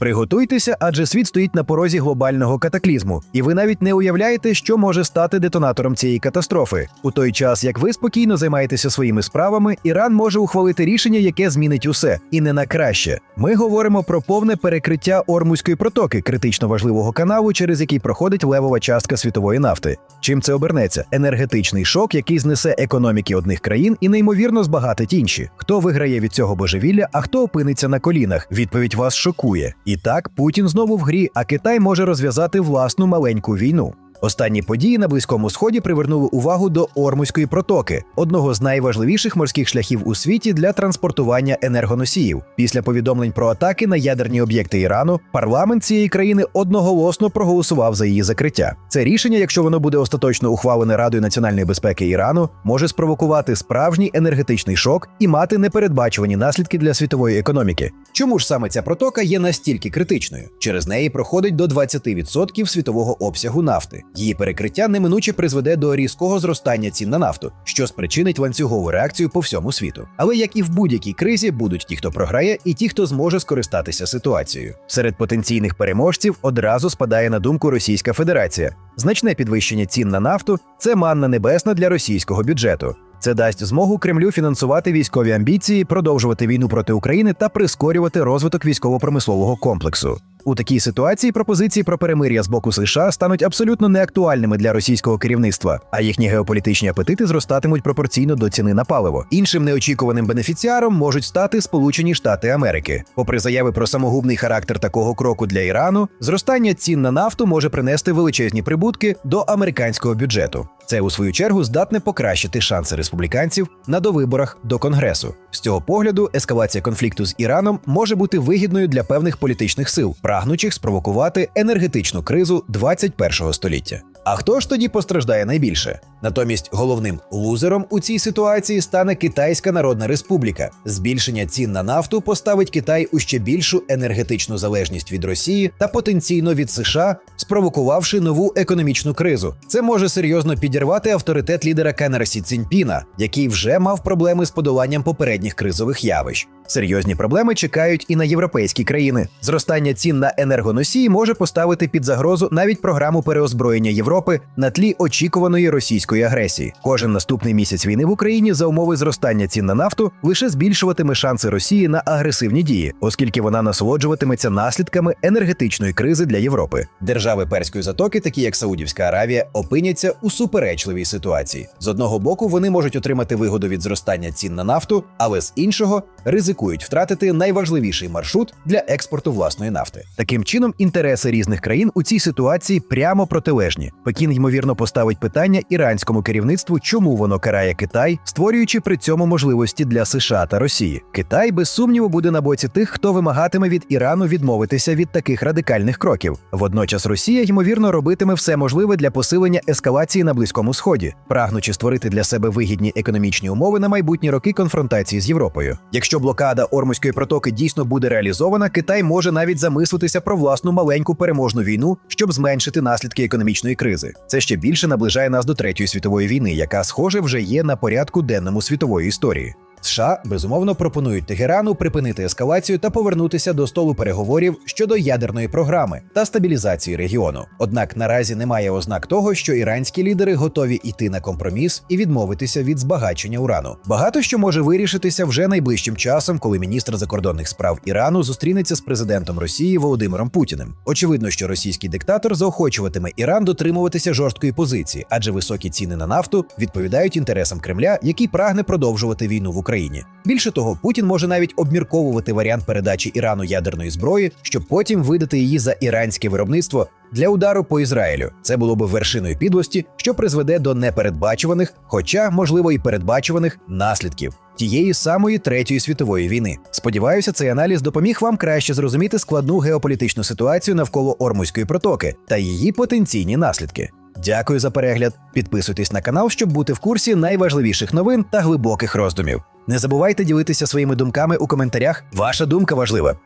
Приготуйтеся, адже світ стоїть на порозі глобального катаклізму, і ви навіть не уявляєте, що може стати детонатором цієї катастрофи. У той час, як ви спокійно займаєтеся своїми справами, Іран може ухвалити рішення, яке змінить усе, і не на краще. Ми говоримо про повне перекриття Ормузької протоки, критично важливого каналу, через який проходить левова частка світової нафти. Чим це обернеться? Енергетичний шок, який знесе економіки одних країн і неймовірно збагатить інші. Хто виграє від цього божевілля, а хто опиниться на колінах? Відповідь вас шокує. І так, Путін знову в грі, а Китай може розв'язати власну маленьку війну. Останні події на близькому сході привернули увагу до Ормузької протоки, одного з найважливіших морських шляхів у світі для транспортування енергоносіїв. Після повідомлень про атаки на ядерні об'єкти Ірану, парламент цієї країни одноголосно проголосував за її закриття. Це рішення, якщо воно буде остаточно ухвалене Радою національної безпеки Ірану, може спровокувати справжній енергетичний шок і мати непередбачувані наслідки для світової економіки. Чому ж саме ця протока є настільки критичною? Через неї проходить до 20% світового обсягу нафти. Її перекриття неминуче призведе до різкого зростання цін на нафту, що спричинить ланцюгову реакцію по всьому світу. Але як і в будь-якій кризі, будуть ті, хто програє, і ті, хто зможе скористатися ситуацією. Серед потенційних переможців одразу спадає на думку Російська Федерація. Значне підвищення цін на нафту це манна небесна для російського бюджету. Це дасть змогу Кремлю фінансувати військові амбіції, продовжувати війну проти України та прискорювати розвиток військово-промислового комплексу. У такій ситуації пропозиції про перемир'я з боку США стануть абсолютно неактуальними для російського керівництва, а їхні геополітичні апетити зростатимуть пропорційно до ціни на паливо. Іншим неочікуваним бенефіціаром можуть стати Сполучені Штати Америки. Попри заяви про самогубний характер такого кроку для Ірану, зростання цін на нафту може принести величезні прибутки до американського бюджету. Це у свою чергу здатне покращити шанси республіканців на довиборах до конгресу. З цього погляду ескалація конфлікту з Іраном може бути вигідною для певних політичних сил, прагнучих спровокувати енергетичну кризу 21-го століття. А хто ж тоді постраждає найбільше? Натомість головним лузером у цій ситуації стане Китайська Народна Республіка. Збільшення цін на нафту поставить Китай у ще більшу енергетичну залежність від Росії та потенційно від США, спровокувавши нову економічну кризу. Це може серйозно підірвати авторитет лідера Кеннера Сі Цзіньпіна, який вже мав проблеми з подоланням попередніх кризових явищ. Серйозні проблеми чекають і на європейські країни. Зростання цін на енергоносії може поставити під загрозу навіть програму переозброєння Європи на тлі очікуваної російської агресії. Кожен наступний місяць війни в Україні за умови зростання цін на нафту лише збільшуватиме шанси Росії на агресивні дії, оскільки вона насолоджуватиметься наслідками енергетичної кризи для Європи. Держави перської затоки, такі як Саудівська Аравія, опиняться у суперечливій ситуації. З одного боку, вони можуть отримати вигоду від зростання цін на нафту, але з іншого ризикують втратити найважливіший маршрут для експорту власної нафти. Таким чином, інтереси різних країн у цій ситуації прямо протилежні. Пекін ймовірно поставить питання іранському керівництву, чому воно карає Китай, створюючи при цьому можливості для США та Росії. Китай без сумніву буде на боці тих, хто вимагатиме від Ірану відмовитися від таких радикальних кроків. Водночас Росія ймовірно робитиме все можливе для посилення ескалації на близькому сході, прагнучи створити для себе вигідні економічні умови на майбутні роки конфронтації з Європою. Якщо блокада Ормузької протоки дійсно буде реалізована, Китай може навіть замислитися про власну маленьку переможну війну, щоб зменшити наслідки економічної кризи. Це ще більше наближає нас до третьої світової війни, яка, схоже, вже є на порядку денному світової історії. США безумовно пропонують Тегерану припинити ескалацію та повернутися до столу переговорів щодо ядерної програми та стабілізації регіону. Однак наразі немає ознак того, що іранські лідери готові йти на компроміс і відмовитися від збагачення урану. Багато що може вирішитися вже найближчим часом, коли міністр закордонних справ Ірану зустрінеться з президентом Росії Володимиром Путіним. Очевидно, що російський диктатор заохочуватиме Іран дотримуватися жорсткої позиції, адже високі ціни на нафту відповідають інтересам Кремля, який прагне продовжувати війну в Україні. Більше того, Путін може навіть обмірковувати варіант передачі Ірану ядерної зброї, щоб потім видати її за іранське виробництво для удару по Ізраїлю. Це було б вершиною підлості, що призведе до непередбачуваних, хоча можливо і передбачуваних наслідків. Тієї самої третьої світової війни. Сподіваюся, цей аналіз допоміг вам краще зрозуміти складну геополітичну ситуацію навколо Ормузької протоки та її потенційні наслідки. Дякую за перегляд. Підписуйтесь на канал, щоб бути в курсі найважливіших новин та глибоких роздумів. Не забувайте ділитися своїми думками у коментарях. Ваша думка важлива.